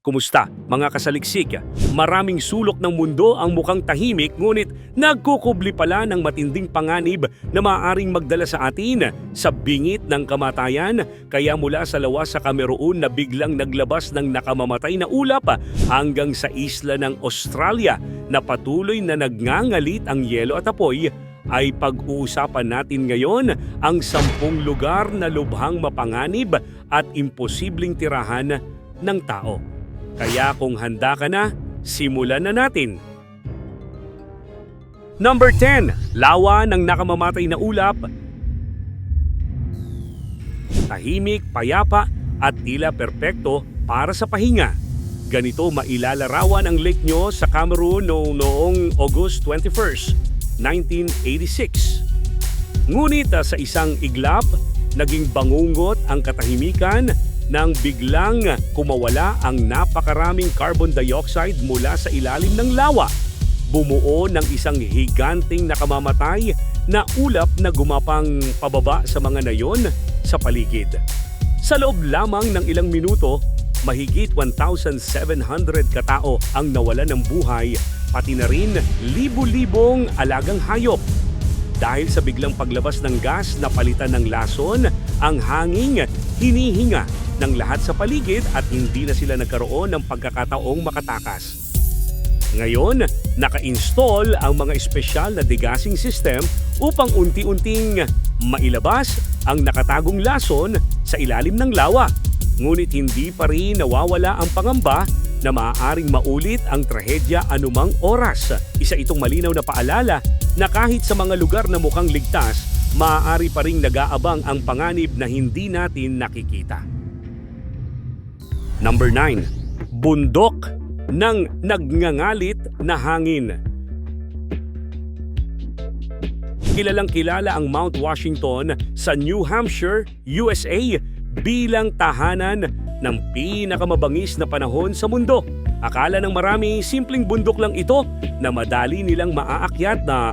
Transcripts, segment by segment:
Kumusta mga kasaliksik? Maraming sulok ng mundo ang mukhang tahimik ngunit nagkukubli pala ng matinding panganib na maaaring magdala sa atin sa bingit ng kamatayan kaya mula sa lawas sa Cameroon na biglang naglabas ng nakamamatay na ulap hanggang sa isla ng Australia na patuloy na nagngangalit ang yelo at apoy ay pag-uusapan natin ngayon ang sampung lugar na lubhang mapanganib at imposibleng tirahan ng tao. Kaya kung handa ka na, simulan na natin. Number 10. Lawa ng nakamamatay na ulap. Tahimik, payapa at tila perpekto para sa pahinga. Ganito mailalarawan ang lake nyo sa Cameroon no- noong August 21, 1986. Ngunit ah, sa isang iglap, naging bangungot ang katahimikan nang biglang kumawala ang napakaraming carbon dioxide mula sa ilalim ng lawa. Bumuo ng isang higanting nakamamatay na ulap na gumapang pababa sa mga nayon sa paligid. Sa loob lamang ng ilang minuto, mahigit 1,700 katao ang nawala ng buhay, pati na rin libu-libong alagang hayop. Dahil sa biglang paglabas ng gas na palitan ng lason, ang hanging hinihinga ng lahat sa paligid at hindi na sila nagkaroon ng pagkakataong makatakas. Ngayon, naka-install ang mga espesyal na degassing system upang unti-unting mailabas ang nakatagong lason sa ilalim ng lawa. Ngunit hindi pa rin nawawala ang pangamba na maaaring maulit ang trahedya anumang oras. Isa itong malinaw na paalala na kahit sa mga lugar na mukhang ligtas, maaari pa ring nag-aabang ang panganib na hindi natin nakikita. Number 9. Bundok ng nagngangalit na hangin. Kilalang kilala ang Mount Washington sa New Hampshire, USA bilang tahanan ng pinakamabangis na panahon sa mundo. Akala ng marami simpleng bundok lang ito na madali nilang maaakyat na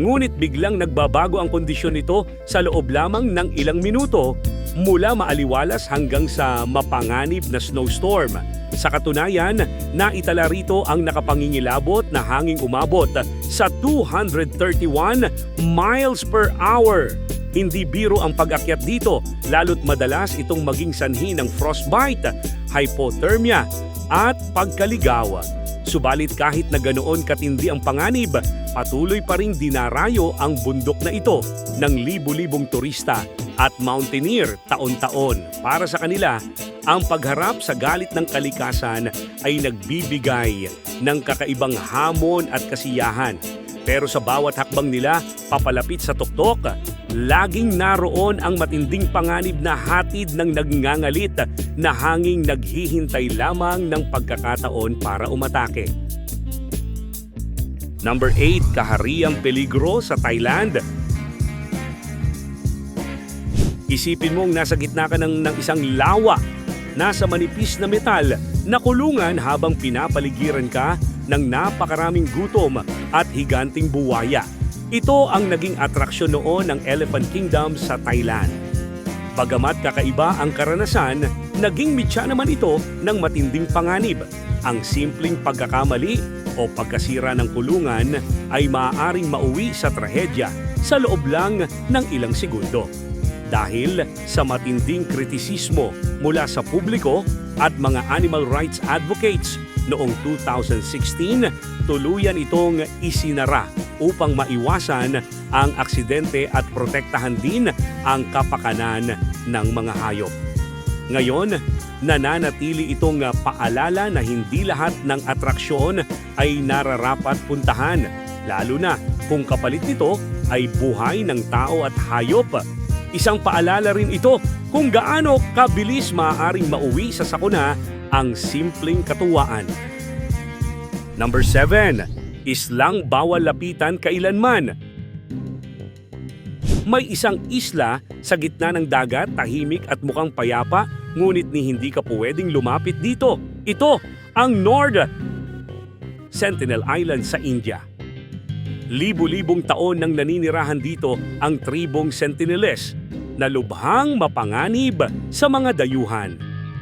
Ngunit biglang nagbabago ang kondisyon nito sa loob lamang ng ilang minuto mula maaliwalas hanggang sa mapanganib na snowstorm. Sa katunayan, naitala rito ang nakapangingilabot na hanging umabot sa 231 miles per hour. Hindi biro ang pag-akyat dito, lalo't madalas itong maging sanhi ng frostbite, hypothermia at pagkaligaw. Subalit kahit na ganoon katindi ang panganib, patuloy pa ring dinarayo ang bundok na ito ng libu-libong turista at mountaineer taon-taon. Para sa kanila, ang pagharap sa galit ng kalikasan ay nagbibigay ng kakaibang hamon at kasiyahan. Pero sa bawat hakbang nila papalapit sa tuktok, laging naroon ang matinding panganib na hatid ng nagngangalit na hanging naghihintay lamang ng pagkakataon para umatake. Number 8, kahariang peligro sa Thailand. Isipin mong nasa gitna ka ng, ng isang lawa, nasa manipis na metal, na kulungan habang pinapaligiran ka ng napakaraming gutom at higanting buwaya. Ito ang naging atraksyon noon ng Elephant Kingdom sa Thailand. Bagamat kakaiba ang karanasan, naging mitya naman ito ng matinding panganib. Ang simpleng pagkakamali o pagkasira ng kulungan ay maaaring mauwi sa trahedya sa loob lang ng ilang segundo. Dahil sa matinding kritisismo mula sa publiko at mga animal rights advocates noong 2016, tuluyan itong isinara upang maiwasan ang aksidente at protektahan din ang kapakanan ng mga hayop. Ngayon, nananatili itong paalala na hindi lahat ng atraksyon ay nararapat puntahan, lalo na kung kapalit nito ay buhay ng tao at hayop. Isang paalala rin ito kung gaano kabilis maaaring mauwi sa sakuna ang simpleng katuwaan. Number 7. Islang bawal lapitan kailanman. May isang isla sa gitna ng dagat, tahimik at mukhang payapa, ngunit ni hindi ka pwedeng lumapit dito. Ito ang Nord Sentinel Island sa India. Libu-libong taon nang naninirahan dito ang tribong Sentineles na lubhang mapanganib sa mga dayuhan.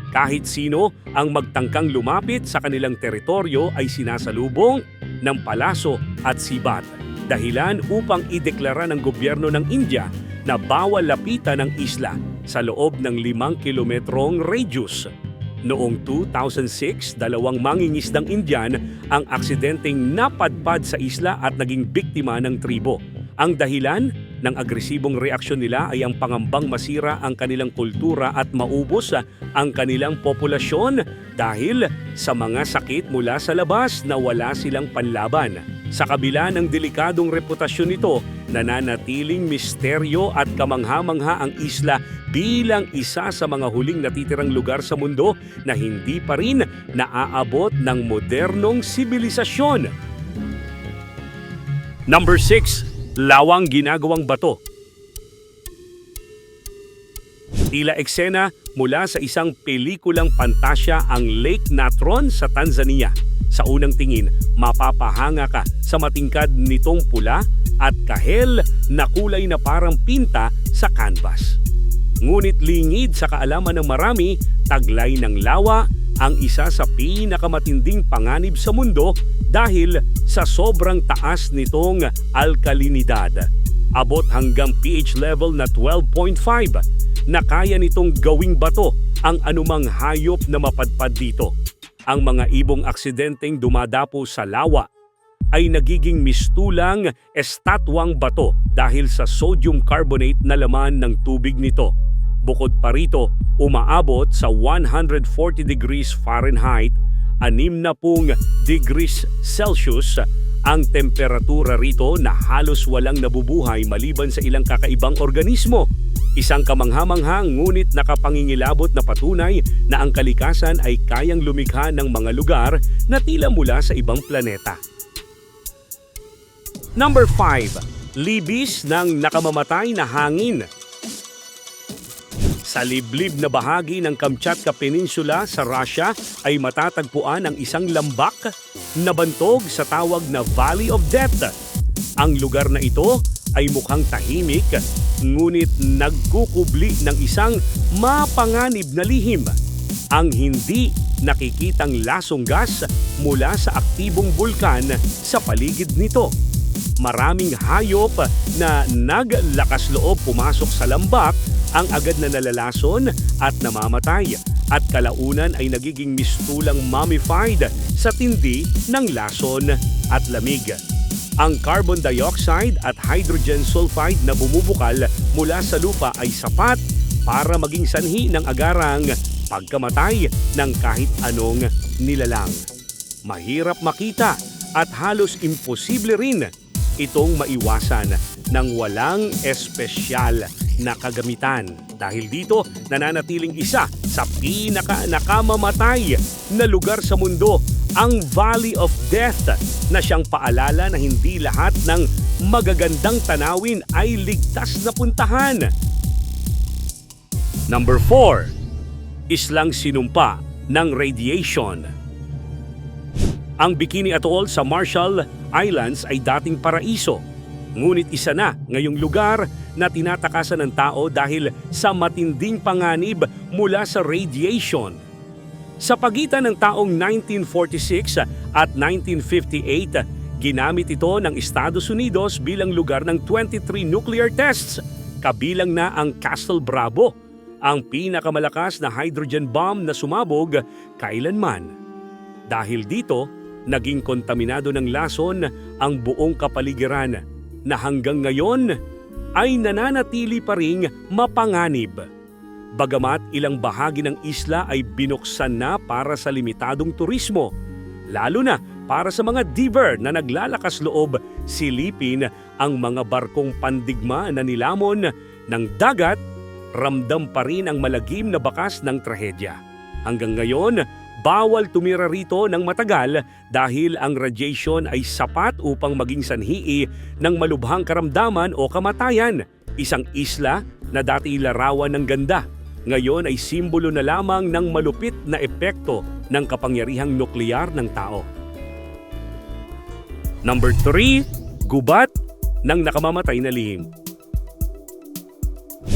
Kahit sino ang magtangkang lumapit sa kanilang teritoryo ay sinasalubong ng palaso at sibat. Dahilan upang ideklara ng gobyerno ng India na bawal lapitan ang isla sa loob ng limang kilometrong radius. Noong 2006, dalawang mangingisdang Indian ang aksidenteng napadpad sa isla at naging biktima ng tribo. Ang dahilan ng agresibong reaksyon nila ay ang pangambang masira ang kanilang kultura at maubos ang kanilang populasyon dahil sa mga sakit mula sa labas na wala silang panlaban. Sa kabila ng delikadong reputasyon nito, nananatiling misteryo at kamangha-mangha ang isla bilang isa sa mga huling natitirang lugar sa mundo na hindi pa rin naaabot ng modernong sibilisasyon. Number 6. Lawang ginagawang bato. Tila eksena mula sa isang pelikulang pantasya ang Lake Natron sa Tanzania. Sa unang tingin, mapapahanga ka sa matingkad nitong pula at kahel na kulay na parang pinta sa canvas. Ngunit lingid sa kaalaman ng marami, taglay ng lawa ang isa sa pinakamatinding panganib sa mundo dahil sa sobrang taas nitong alkalinidad. Abot hanggang pH level na 12.5 na kaya nitong gawing bato ang anumang hayop na mapadpad dito. Ang mga ibong aksidenteng dumadapo sa lawa ay nagiging mistulang estatwang bato dahil sa sodium carbonate na laman ng tubig nito. Bukod pa rito, umaabot sa 140 degrees Fahrenheit, 60 degrees Celsius ang temperatura rito na halos walang nabubuhay maliban sa ilang kakaibang organismo. Isang kamangha-mangha ngunit nakapangingilabot na patunay na ang kalikasan ay kayang lumikha ng mga lugar na tila mula sa ibang planeta. Number 5. Libis ng nakamamatay na hangin. Sa liblib na bahagi ng Kamchatka Peninsula sa Russia ay matatagpuan ang isang lambak na bantog sa tawag na Valley of Death. Ang lugar na ito ay mukhang tahimik ngunit nagkukubli ng isang mapanganib na lihim. Ang hindi nakikitang lasong gas mula sa aktibong bulkan sa paligid nito. Maraming hayop na naglakas loob pumasok sa lambak ang agad na nalalason at namamatay at kalaunan ay nagiging mistulang mummified sa tindi ng lason at lamig. Ang carbon dioxide at hydrogen sulfide na bumubukal mula sa lupa ay sapat para maging sanhi ng agarang pagkamatay ng kahit anong nilalang. Mahirap makita at halos imposible rin itong maiwasan ng walang espesyal na kagamitan. Dahil dito, nananatiling isa sa pinaka nakamamatay na lugar sa mundo, ang Valley of Death na siyang paalala na hindi lahat ng magagandang tanawin ay ligtas na puntahan. Number 4. Islang sinumpa ng radiation. Ang Bikini Atoll sa Marshall Islands ay dating paraiso. Ngunit isa na ngayong lugar na tinatakasan ng tao dahil sa matinding panganib mula sa radiation. Sa pagitan ng taong 1946 at 1958, ginamit ito ng Estados Unidos bilang lugar ng 23 nuclear tests, kabilang na ang Castle Bravo, ang pinakamalakas na hydrogen bomb na sumabog kailanman. Dahil dito, naging kontaminado ng lason ang buong kapaligiran na hanggang ngayon ay nananatili pa ring mapanganib. Bagamat ilang bahagi ng isla ay binuksan na para sa limitadong turismo, lalo na para sa mga diver na naglalakas loob silipin ang mga barkong pandigma na nilamon ng dagat, ramdam pa rin ang malagim na bakas ng trahedya. Hanggang ngayon, bawal tumira rito ng matagal dahil ang radiation ay sapat upang maging sanhi ng malubhang karamdaman o kamatayan. Isang isla na dati larawan ng ganda, ngayon ay simbolo na lamang ng malupit na epekto ng kapangyarihang nuklear ng tao. Number 3, gubat ng nakamamatay na lihim.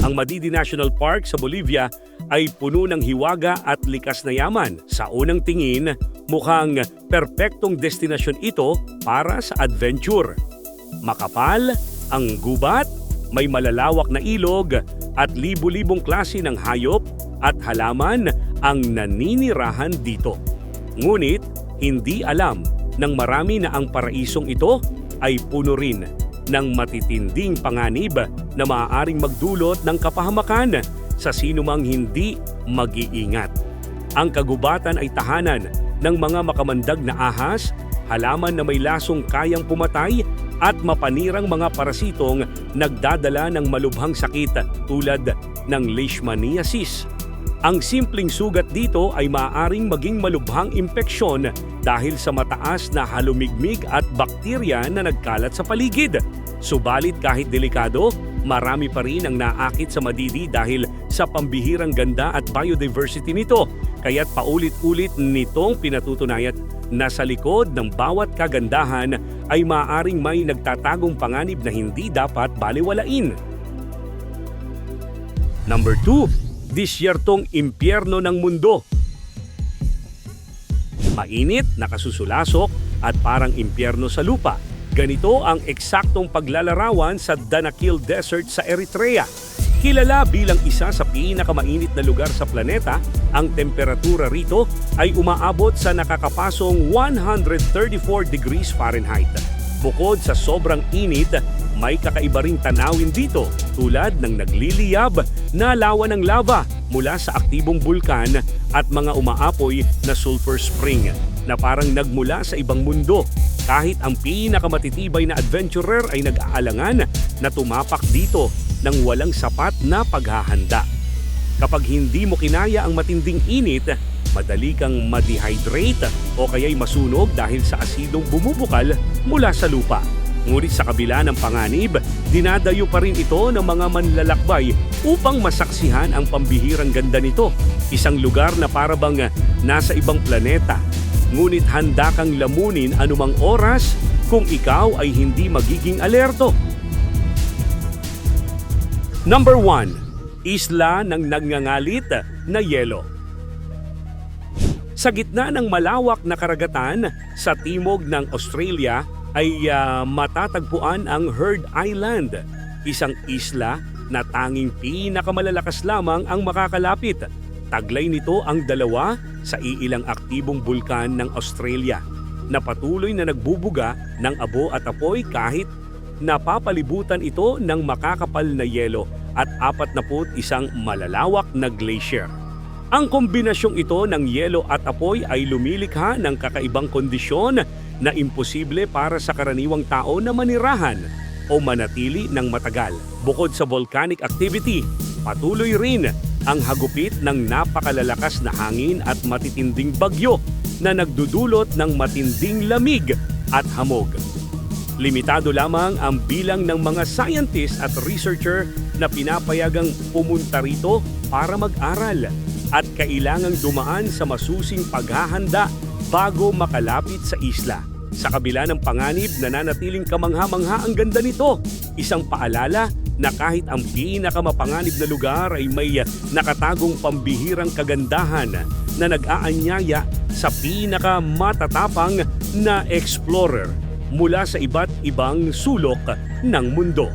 Ang Madidi National Park sa Bolivia ay puno ng hiwaga at likas na yaman. Sa unang tingin, mukhang perpektong destinasyon ito para sa adventure. Makapal, ang gubat, may malalawak na ilog at libu-libong klase ng hayop at halaman ang naninirahan dito. Ngunit hindi alam ng marami na ang paraisong ito ay puno rin ng matitinding panganib na maaaring magdulot ng kapahamakan sa sinumang hindi mag-iingat. Ang kagubatan ay tahanan ng mga makamandag na ahas, halaman na may lasong kayang pumatay at mapanirang mga parasitong nagdadala ng malubhang sakit tulad ng leishmaniasis. Ang simpleng sugat dito ay maaaring maging malubhang impeksyon dahil sa mataas na halumigmig at bakterya na nagkalat sa paligid. Subalit kahit delikado, marami pa rin ang naakit sa Madidi dahil sa pambihirang ganda at biodiversity nito. Kaya't paulit-ulit nitong pinatutunayat na sa likod ng bawat kagandahan ay maaaring may nagtatagong panganib na hindi dapat baliwalain. Number 2, disyertong impyerno ng mundo. Mainit, nakasusulasok at parang impyerno sa lupa. Ganito ang eksaktong paglalarawan sa Danakil Desert sa Eritrea. Kilala bilang isa sa pinakamainit na lugar sa planeta, ang temperatura rito ay umaabot sa nakakapasong 134 degrees Fahrenheit. Bukod sa sobrang init, may kakaiba ring tanawin dito tulad ng nagliliyab na lawa ng lava mula sa aktibong bulkan at mga umaapoy na sulfur spring na parang nagmula sa ibang mundo. Kahit ang pinakamatitibay na adventurer ay nag-aalangan na tumapak dito ng walang sapat na paghahanda. Kapag hindi mo kinaya ang matinding init, madali kang ma-dehydrate o kaya'y masunog dahil sa asidong bumubukal mula sa lupa. Ngunit sa kabila ng panganib, dinadayo pa rin ito ng mga manlalakbay upang masaksihan ang pambihirang ganda nito. Isang lugar na parabang nasa ibang planeta. Ngunit handa kang lamunin anumang oras kung ikaw ay hindi magiging alerto. Number 1. Isla ng nagngangalit na yelo. Sa gitna ng malawak na karagatan sa timog ng Australia ay ah, matatagpuan ang Heard Island, isang isla na tanging pinakamalalakas lamang ang makakalapit. Taglay nito ang dalawa sa iilang aktibong bulkan ng Australia na patuloy na nagbubuga ng abo at apoy kahit napapalibutan ito ng makakapal na yelo at apat na isang malalawak na glacier. Ang kombinasyong ito ng yelo at apoy ay lumilikha ng kakaibang kondisyon na imposible para sa karaniwang tao na manirahan o manatili ng matagal. Bukod sa volcanic activity, patuloy rin ang hagupit ng napakalalakas na hangin at matitinding bagyo na nagdudulot ng matinding lamig at hamog. Limitado lamang ang bilang ng mga scientist at researcher na pinapayagang pumunta rito para mag-aral at kailangang dumaan sa masusing paghahanda bago makalapit sa isla. Sa kabila ng panganib, nananatiling kamangha-mangha ang ganda nito. Isang paalala na kahit ang pinakamapanganib na lugar ay may nakatagong pambihirang kagandahan na nag-aanyaya sa pinakamatatapang na explorer mula sa iba't ibang sulok ng mundo.